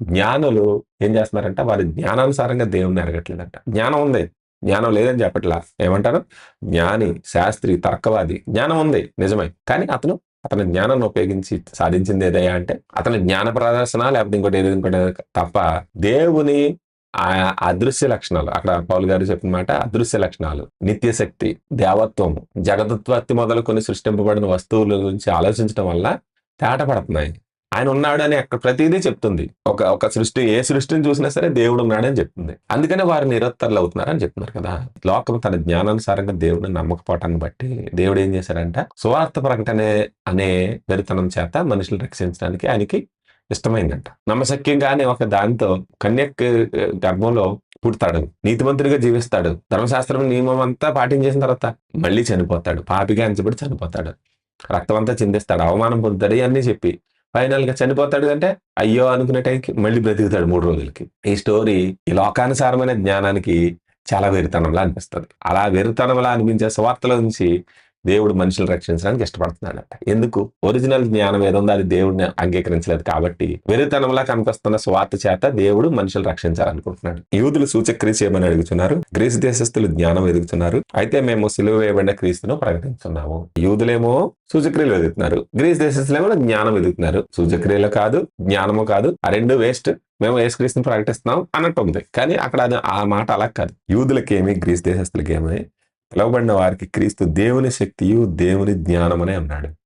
జ్ఞానులు ఏం చేస్తున్నారంటే? వారి జ్ఞానానుసారంగా దేవుణ్ణి ఎరగట్లేదంట జ్ఞానం ఉంది. జ్ఞానం లేదని చెప్పట్లా. ఏమంటారు? జ్ఞాని శాస్త్రి తర్కవాది జ్ఞానం ఉంది. నిజమే. కానీ అతను అతని జ్ఞానాన్ని ఉపయోగించి సాధించింది ఏదయ్యా అంటే అతని జ్ఞాన ప్రదర్శన లేకపోతే ఇంకోటి ఏదో ఇంకోటి తప్ప దేవుని ఆ అదృశ్య లక్షణాలు అక్కడ పౌల్ గారు చెప్పిన మాట అదృశ్య లక్షణాలు నిత్యశక్తి దేవత్వము దేవత్వము మొదలు కొన్ని సృష్టింపబడిన వస్తువుల గురించి ఆలోచించడం వల్ల తేట పడుతున్నాయి ఆయన ఉన్నాడు అని అక్కడ ప్రతిదీ చెప్తుంది. ఒక ఒక సృష్టి ఏ సృష్టిని చూసినా సరే దేవుడు ఉన్నాడని చెప్తుంది. అందుకనే వారు నిరత్తరులు అవుతున్నారని చెప్తున్నారు కదా. లోకం తన జ్ఞానానుసారంగా దేవుడిని నమ్మకపోవటాన్ని బట్టి దేవుడు ఏం చేశాడంట? సువార్త ప్రకటనే అనే దరితనం చేత మనుషులు రక్షించడానికి ఆయనకి ఇష్టమైందంట. నమ్మశక్యంగానే ఒక దానితో కన్యక్ గర్భంలో పుడతాడు. నీతిమంతుడిగా జీవిస్తాడు. ధర్మశాస్త్రం నియమం అంతా పాటించేసిన తర్వాత మళ్ళీ చనిపోతాడు. పాపిగా అంచబడి చనిపోతాడు. రక్తం అంతా చిందిస్తాడు. అవమానం పొందుతాడు. ఇవన్నీ చెప్పి ఫైనల్గా చనిపోతాడు అంటే అయ్యో అనుకునే టైంకి మళ్ళీ బ్రతుకుతాడు మూడు రోజులకి. ఈ స్టోరీ ఈ లోకానుసారమైన జ్ఞానానికి చాలా వెరితనంలా అనిపిస్తుంది. అలా వెరితనంలా అనిపించే స్వార్థల నుంచి దేవుడు మనుషులు రక్షించడానికి ఇష్టపడుతున్నాడట. ఎందుకు? ఒరిజినల్ జ్ఞానం ఏదుందో అది దేవుడిని అంగీకరించలేదు కాబట్టి వెరితనంలా కనిపిస్తున్న స్వార్థ చేత దేవుడు మనుషులు రక్షించాలనుకుంటున్నాడు. యూదులు సూచక్రియ చేయమని అడుగుతున్నారు. గ్రీసు దేశస్తులు జ్ఞానం ఎదుగుతున్నారు. అయితే మేము సిలువ వేయబడిన క్రీస్తును ప్రకటించున్నాము. యూదులేమో సూచక్రియలు ఎదుగుతున్నారు. గ్రీస్ దేశస్తులేమో జ్ఞానం ఎదుగుతున్నారు. సూచక్రియలు కాదు జ్ఞానము కాదు ఆ రెండు వేస్ట్ మేము యేసుక్రీస్తుని ప్రకటిస్తున్నాం అన్నట్టు ఉంది. కానీ అక్కడ అది ఆ మాట అలా కాదు. యూదులకేమి గ్రీస్ దేశస్తులకేమి పిలువబడిన వారికి క్రీస్తు దేవుని శక్తియు దేవుని జ్ఞానమనే అన్నాడు.